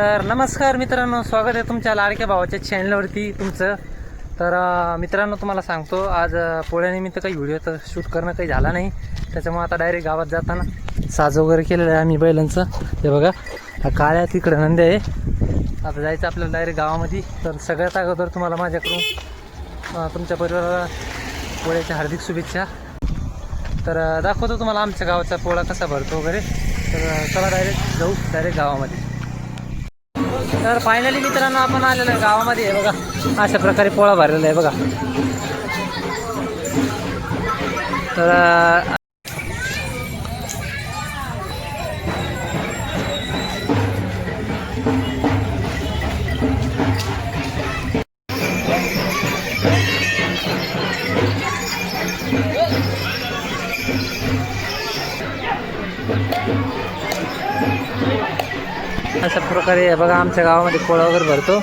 तर नमस्कार मित्रांनो स्वागत आहे तुमच्या लाडक्या भावाच्या चॅनलवरती तुमचं. तर मित्रांनो तुम्हाला सांगतो आज पोळ्यानिमित्त काही व्हिडिओ तर शूट करणं काही झाला नाही. त्याच्यामुळे आता डायरेक्ट गावात जाताना साज वगैरे केलेलं आहे आम्ही बैलांचं. हे बघा काळ्या तिकडं नंदी आहे. आता जायचं आपल्याला डायरेक्ट गावामध्ये. तर सगळ्यात अगोदर तुम्हाला माझ्याकडून तुमच्या परिवाराला पोळ्याच्या हार्दिक शुभेच्छा. तर दाखवतो तुम्हाला आमच्या गावाचा पोळा कसा भरतो वगैरे. तर चला डायरेक्ट जाऊ डायरेक्ट गावामध्ये. तर फायनली मित्रांनो आपण आलेलो आहे गावामध्ये आहे बघा. अशा प्रकारे पोळा भरलेला आहे बघा. तर अं, अशा प्रकारे बघा आमच्या गावामध्ये पोळा वगैरे भरतो.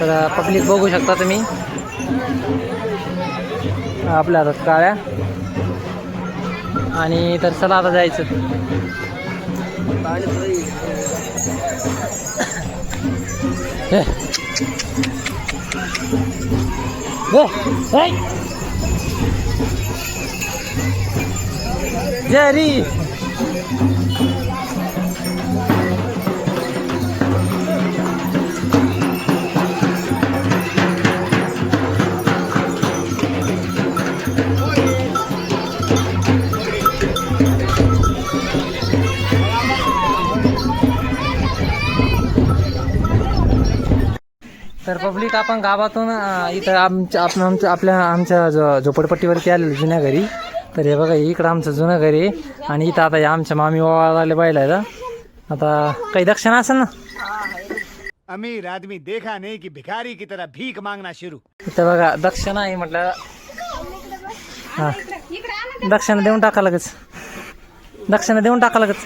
तर पब्लिक बघू शकता तुम्ही. आपल्या हातात काळ्या. आणि तर चला आता जायचं. जरी तर पब्लिक आपण गावातून इथं आमच्या आपण आमच्या आपल्या आमच्या जो झोपडपट्टीवरती आलेलो जुन्या घरी. तर हे बघा इकडं आमचं जुनं घर आहे. आणि इथं आता हे आमच्या मामी वाले बायला आहे आता काही दक्षिणा असेल ना? अमीर आदमी देखा नहीं कि भिखारी की तरह भीख मांगना शुरू. इथं बघा दक्षिणा आहे म्हटलं. हां. दक्षिणा देऊन टाका लगेच. दक्षिणा देऊन टाका लगेच.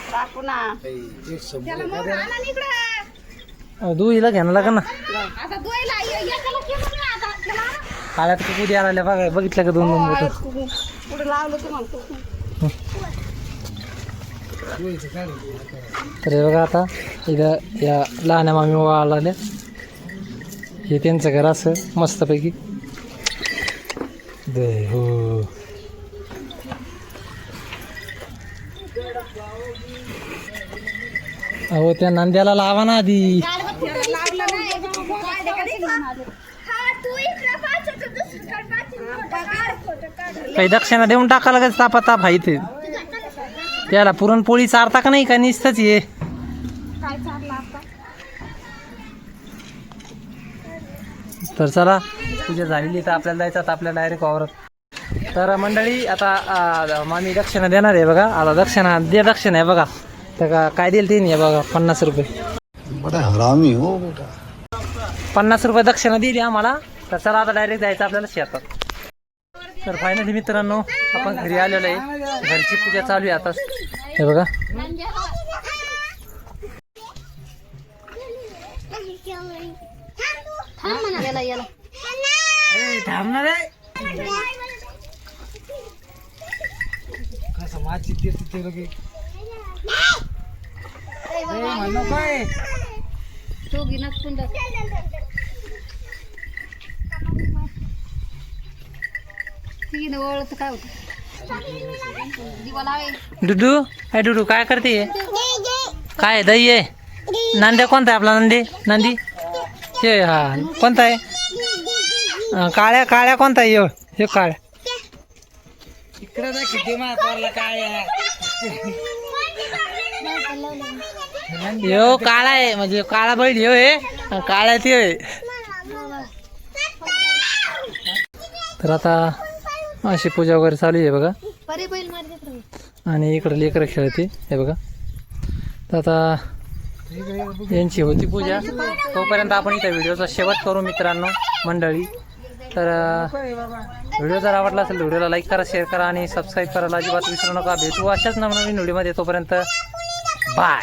दुईला घ्यायला लागेल ना? काळ्यात कुकू द्यायला आल्या बघा बघितलं का दोन दोन बोटं म्हणतो. तर हे बघा आता इथं या लहान मामी वाळाला आल्या हे त्यांचं घर असं मस्तपैकी. दे हो. अहो त्या नंद्याला लावा ना आधी. काही दक्षिणा देऊन टाका लगेच तापा ताप आहे ते त्याला पुरणपोळी चारता का नाही का? निसतच ये. तर चला पूजा झालेली तर आपल्याला जायचं आता आपल्याला डायरेक्ट वावरत. तर मंडळी आता मामी दक्षिणा देणार आहे बघा. आता दक्षिणा दे दक्षिणा आहे बघा. तर का काय देईल ते नाही बघा पन्नास रुपये. बड़ा हरामी हो बेटा. पन्नास रुपये दक्षिणा दिली आम्हाला. तर चला आता डायरेक्ट जायचं आपल्याला शेतात. तर फायनली मित्रांनो आपण घरी आलेलो आहे. घरची पूजा चालू आहे आता. हे बघा. थांबणार आहे कसं माझी ते लगे काय? तो ओळख काय होतं? दिवा लावे. डुडू काय डुडू काय करते? काय दही आहे? नांद्या कोणता आहे आपला नंदी? नंदी? हे हा कोणता आहे? काळ्या काळ्या कोणता आहे? हे काळ्या. इकडे जा किती काळ्या काळा आहे म्हणजे काळा बैल यो हे. आणि काळ्या ते तर आता अशी पूजा वगैरे चालू आहे बघा. बैल आणि इकडे लेकरं खेळते हे बघा. तर आता यांची होती पूजा. तोपर्यंत आपण इथं व्हिडिओचा शेवट करू मित्रांनो मंडळी. तर व्हिडिओ जर आवडला असेल व्हिडिओला लाईक करा शेअर करा आणि सबस्क्राईब करायला अजिबात विसरू नका. भेटू अशाच नवनवीन व्हिडिओमध्ये तोपर्यंत बाय